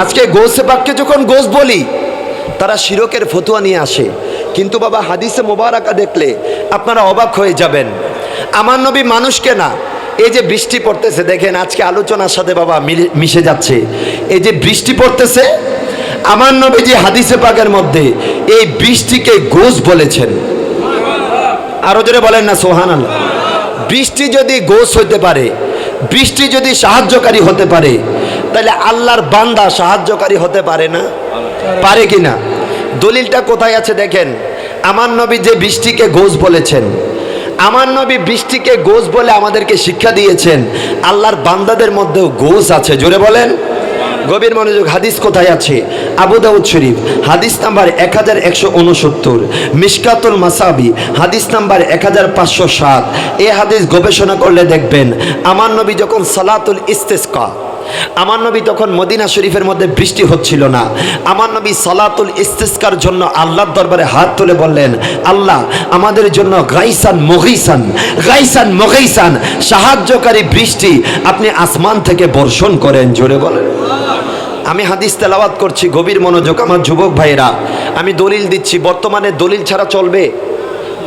আজকে গোসে পাককে যখন গোস বলি, তারা শিরকের ফতুয়া নিয়ে আসে। কিন্তু বাবা, হাদিসে মোবারকা দেখলে আপনারা অবাক হয়ে যাবেন। আমার নবী মানুষকে না, এই যে বৃষ্টি পড়তেছে, দেখেন আজকে আলোচনার সাথে বাবা মিশে যাচ্ছে। এই যে বৃষ্টি পড়তেছে, আমার নবী যে হাদিসে পাকের মধ্যে এই বৃষ্টিকে গোস বলেছেন। আরও জোরে বলেন না সোহান বৃষ্টি যদি গোস হইতে পারে, বৃষ্টি যদি সাহায্যকারী হতে পারে তাহলে আল্লাহর বান্দা সাহায্যকারী হতে পারে না? পারে কি না? দলিলটা কোথায় আছে দেখেন? আমার নবী যে বৃষ্টিকে গোস বলেছেন, আমার নবী বৃষ্টিকে গোস বলে আমাদেরকে শিক্ষা দিয়েছেন, আল্লাহর বান্দাদের মধ্যেও গোস আছে, জোরে বলেন। গভীর মনোযোগ, হাদিস কোথায় আছে? আবু দাউদ শরীফ, হাদিস নাম্বার এক হাজার একশো উনসত্তর মিসকাতুল মাসাবি, হাদিস নাম্বার এক হাজার পাঁচশো সাত। এ হাদিস গবেষণা করলে দেখবেন, আমার নবী যখন সালাতুল ইস্তেস্কা আমার নবী তখন মদিনা শরীফের মধ্যে বৃষ্টি হচ্ছিল না। আমার নবী সালাতুল ইস্তেস্কার জন্য আল্লাহর দরবারে হাত তুলে বললেন, আল্লাহ, আমাদের জন্য গাইসান মগিসান গাইসান মগিসান, সাহায্যকারী বৃষ্টি আপনি আসমান থেকে বর্ষণ করেন। জোরে বলেন। আমি হাদিস তেলাওয়াত করছি, গভীর মনোযোগ আমার যুবক ভাইয়েরা। আমি দলিল দিচ্ছি, বর্তমানে দলিল ছাড়া চলবে।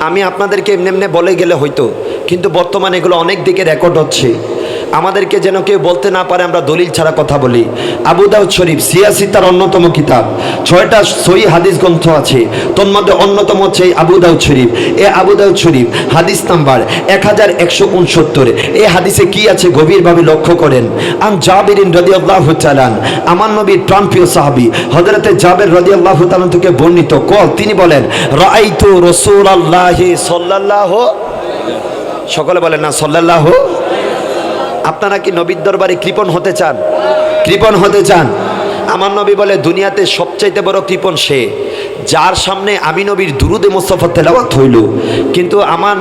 আমি আপনাদেরকে এমনি এমনি বলে গেলে হয়তো, কিন্তু বর্তমানে এগুলো অনেক দিকে রেকর্ড হচ্ছে। আমাদেরকে যেন কেউ বলতে না পারে, আমরা দলিল ছাড়া কথা বলি। আবু দাউদ শরীফ সিয়াসি তার অন্যতম কিতাব। ছয়টা সই হাদিস গ্রন্থ আছে। তোর মধ্যে অন্যতম হচ্ছে এই আবু দাউদ শরীফ। এ আবু দাউদ শরীফ, হাদিস নাম্বার এক হাজার একশো উনসত্তর। এই হাদিসে কি আছে গভীরভাবে লক্ষ্য করেন? আন জাবিরিন রদিয়াল্লাহু চালান আমার নবীর প্রাণপ্রিয় সাহাবী, হযরতে জাবের রদিয়াল্লাহু তাআলা থেকে বর্ণিত। কল, তিনি বলেন, রাআইতু রাসূলুল্লাহি সাল্লাল্লাহু সকলে বলেন না, সাল্লাল্লাহু আপনারা কি নবীর দরবারে কৃপণ হতে চান? কৃপণ হতে চান। আমার নবী বলে, দুনিয়াতে সবচাইতে বড় কৃপণ সে। যার সামনে আমি নবীর দুরুদে মোস্তফা তেলাওয়াত হইল, কিন্তু আমার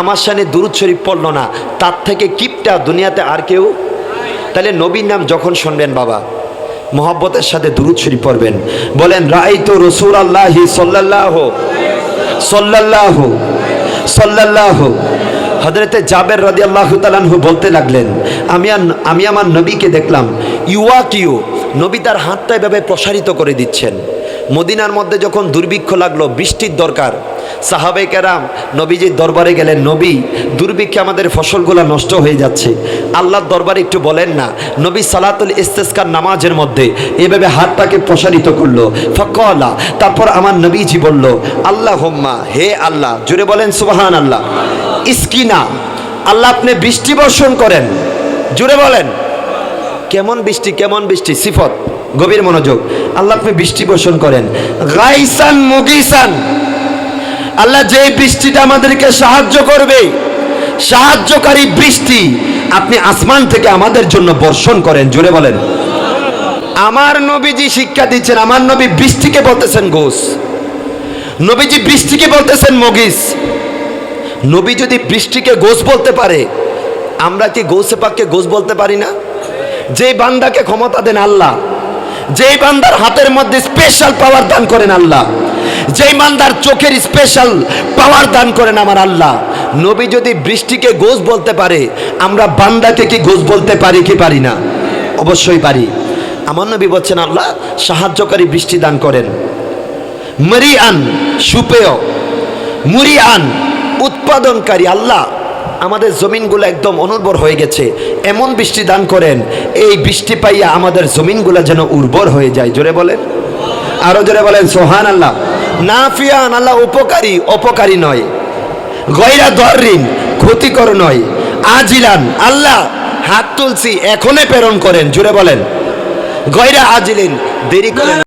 আমার সামনে দুরুদ শরীফ পড়ল না। তার থেকে কিপটা দুনিয়াতে আর কেউ? তাহলে নবীর নাম যখন শুনবেন বাবা, মোহব্বতের সাথে দুরুদ শরীফ পড়বেন। বলেন রাই তো রসুল আল্লাহি সাল্লাহ সাল্লাহ সাল্লাহ হজরতে জাবের রাদি আল্লাহ তালানহু বলতে লাগলেন, আমি আমি আমার নবীকে দেখলাম ইউয়া কিউ নবী তার হাতটা এভাবে প্রসারিত করে দিচ্ছেন। মদিনার মধ্যে যখন দুর্ভিক্ষ লাগল, বৃষ্টির দরকার সাহাবে কেরাম, নবীজির দরবারে গেলেন, নবী, দুর্ভিক্ষে আমাদের ফসলগুলো নষ্ট হয়ে যাচ্ছে। আল্লাহর দরবারে একটু বলেন না, নবী সালাতুল ইস্তেস্কার নামাজের মধ্যে এভাবে হাতটাকে প্রসারিত করল। ফকলা, তারপর আমার নবীজি বলল আল্লাহ হোম্মা হে আল্লাহ। জুড়ে বলেন সুবাহান আল্লাহ ইস্কিনা আল্লাহ আপনি বৃষ্টি বর্ষণ করেন। জুড়ে বলেন। কেমন বৃষ্টি কেমন বৃষ্টি? সিফত, গভীর মনোযোগ। আল্লাহ আপনি বৃষ্টি বর্ষণ করেন। গাইসান, মুগিসান। আল্লাহ যে বৃষ্টিটা আমাদেরকে সাহায্য করবে, সাহায্যকারী বৃষ্টি আপনি আসমান থেকে আমাদের জন্য বর্ষণ করেন। জুড়ে বলেন। আমার নবীজি শিক্ষা দিচ্ছেন, আমার নবী বৃষ্টিকে বলতেছেন গোস। নবীজি বৃষ্টিকে বলতেছেন মগিস। নবী যদি বৃষ্টিকে গোস বলতে পারে, আমরা কি গোসে পাককে গোস বলতে পারি না? যে বান্দাকে ক্ষমতা দেন আল্লাহ, যেই বান্দার হাতের মধ্যে স্পেশাল পাওয়ার দান করেন আল্লাহ, যেই বান্দার চোখের স্পেশাল পাওয়ার দান করেন আমার আল্লাহ, নবী যদি বৃষ্টিকে গোস বলতে পারে, আমরা বান্দাকে কি গোস বলতে পারি কি পারি না? অবশ্যই পারি। আমার নবী বলছেন, আল্লাহ, সাহায্যকারী বৃষ্টি দান করেন। মরিয়ান সুপেয়, মুরিয়ান উৎপাদনকারী, আল্লাহ, আমাদের জমিনগুলো একদম অনুর্বর হয়ে গেছে। এমন বৃষ্টি দান করেন, এই বৃষ্টি পাইয়া আমাদের জমিনগুলো যেন উর্বর হয়ে যায়। জোরে বলেন। আরও জোরে বলেন সোহান আল্লাহ নাফিয়ান, আল্লাহ উপকারী, অপকারী নয়। গয়রা দরিন ক্ষতিকর নয়। আজিলান, আল্লাহ হাত তুলছি, এখনই প্রেরণ করেন। জুড়ে বলেন। গয়রা আজিলিন, দেরি করেন